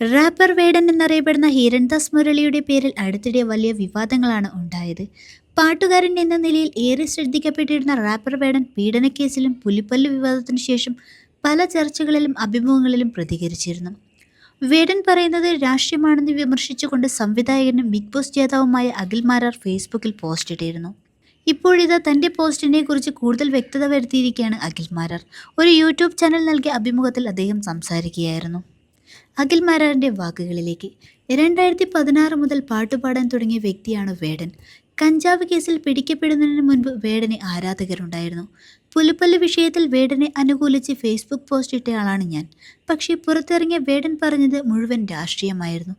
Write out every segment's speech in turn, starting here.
Wrapper വേടൻ എന്നറിയപ്പെടുന്ന ഹീരൻദാസ് മുരളിയുടെ പേരിൽ അടുത്തിടെ വലിയ വിവാദങ്ങളാണ് ഉണ്ടായത്. പാട്ടുകാരൻ എന്ന നിലയിൽ ഏറെ ശ്രദ്ധിക്കപ്പെട്ടിരുന്ന റാപ്പർ വേടൻ പീഡനക്കേസിലും പുലിപ്പല്ല് വിവാദത്തിനു ശേഷം പല ചർച്ചകളിലും അഭിമുഖങ്ങളിലും പ്രതികരിച്ചിരുന്നു. വേടൻ പറയുന്നത് രാഷ്ട്രീയമാണെന്ന് വിമർശിച്ചുകൊണ്ട് സംവിധായകനും ബിഗ് ബോസ് ജേതാവുമായ അഖിൽ മാരാർ ഫേസ്ബുക്കിൽ പോസ്റ്റ് ഇട്ടിരുന്നു. ഇപ്പോഴിതാ തന്റെ പോസ്റ്റിനെ കുറിച്ച് കൂടുതൽ വ്യക്തത വരുത്തിയിരിക്കുകയാണ് അഖിൽ മാരാർ. ഒരു യൂട്യൂബ് ചാനൽ നൽകിയ അഭിമുഖത്തിൽ അദ്ദേഹം സംസാരിക്കുകയായിരുന്നു. അഖിൽ മാരാറിന്റെ വാക്കുകളിലേക്ക്. രണ്ടായിരത്തി പതിനാറ് മുതൽ പാട്ടുപാടാൻ തുടങ്ങിയ വ്യക്തിയാണ് വേടൻ. കഞ്ചാവ് കേസിൽ പിടിക്കപ്പെടുന്നതിന് മുൻപ് വേടനെ ആരാധകരുണ്ടായിരുന്നു. പുലിപ്പല്ല് വിഷയത്തിൽ വേടനെ അനുകൂലിച്ച് ഫേസ്ബുക്ക് പോസ്റ്റ് ഇട്ടയാളാണ് ഞാൻ. പക്ഷേ പുറത്തിറങ്ങിയ വേടൻ പറഞ്ഞത് മുഴുവൻ രാഷ്ട്രീയമായിരുന്നു.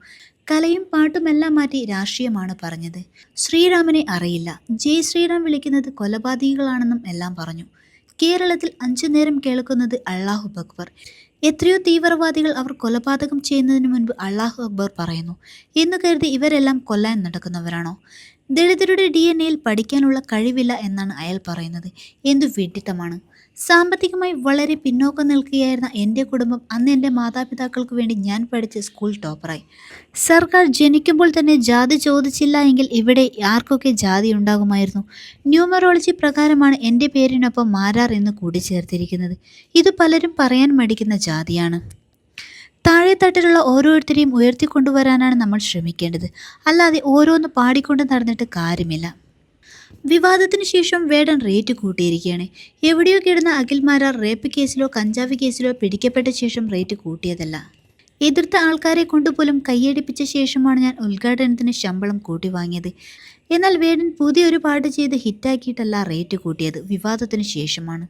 കലയും പാട്ടുമെല്ലാം മാറ്റി രാഷ്ട്രീയമാണ് പറഞ്ഞത്. ശ്രീരാമനെ അറിയില്ല. ജയ് ശ്രീറാം വിളിക്കുന്നത് കൊലപാതകികളാണെന്നും എല്ലാം പറഞ്ഞു. കേരളത്തിൽ അഞ്ചു നേരം കേൾക്കുന്നത് അള്ളാഹു അക്ബർ. എത്രയോ തീവ്രവാദികൾ അവർ കൊലപാതകം ചെയ്യുന്നതിന് മുൻപ് അള്ളാഹു അക്ബർ പറയുന്നു എന്ന് കരുതി ഇവരെല്ലാം കൊല്ലാൻ നടക്കുന്നവരാണോ? ദളിതരുടെ ഡി എൻ എയിൽ പഠിക്കാനുള്ള കഴിവില്ല എന്നാണ് അയാൾ പറയുന്നത്. എന്തു വിഡിത്തമാണ് സാമ്പത്തികമായി വളരെ പിന്നോക്കം നിൽക്കുകയായിരുന്ന എന്റെ കുടുംബം അന്ന് എന്റെ മാതാപിതാക്കൾക്ക് വേണ്ടി ഞാൻ പഠിച്ച സ്കൂൾ ടോപ്പറായി. സർക്കാർ ജനിക്കുമ്പോൾ തന്നെ ജാതി ചോദിച്ചില്ല എങ്കിൽ ഇവിടെ ആർക്കൊക്കെ ജാതി ഉണ്ടാകുമായിരുന്നു. ന്യൂമറോളജി പ്രകാരമാണ് എന്റെ പേരിനൊപ്പം മാരാർ എന്ന് കൂടിച്ചേർത്തിരിക്കുന്നത്. ഇത് പലരും പറയാൻ മടിക്കുന്ന ജാതിയാണ്. താഴെത്തട്ടിലുള്ള ഓരോരുത്തരെയും ഉയർത്തിക്കൊണ്ടുവരാനാണ് നമ്മൾ ശ്രമിക്കേണ്ടത്. അല്ലാതെ ഓരോന്ന് പാടിക്കൊണ്ട് നടന്നിട്ട് കാര്യമില്ല. വിവാദത്തിന് ശേഷം വേടൻ റേറ്റ് കൂട്ടിയിരിക്കുകയാണ്. എവിടെയോ കിടന്ന അഖിൽമാരാർ റേപ്പ് കേസിലോ കഞ്ചാവ് കേസിലോ പിടിക്കപ്പെട്ട ശേഷം റേറ്റ് കൂട്ടിയതല്ല. എതിർത്ത ആൾക്കാരെ കൊണ്ടുപോലും കൈയടിപ്പിച്ച ശേഷമാണ് ഞാൻ ഉദ്ഘാടനത്തിന് ശമ്പളം കൂട്ടി വാങ്ങിയത് എന്നാൽ വേടൻ പുതിയൊരു പാട്ട് ചെയ്ത് ഹിറ്റാക്കിയിട്ടല്ല റേറ്റ് കൂട്ടിയത്. വിവാദത്തിന് ശേഷമാണ്.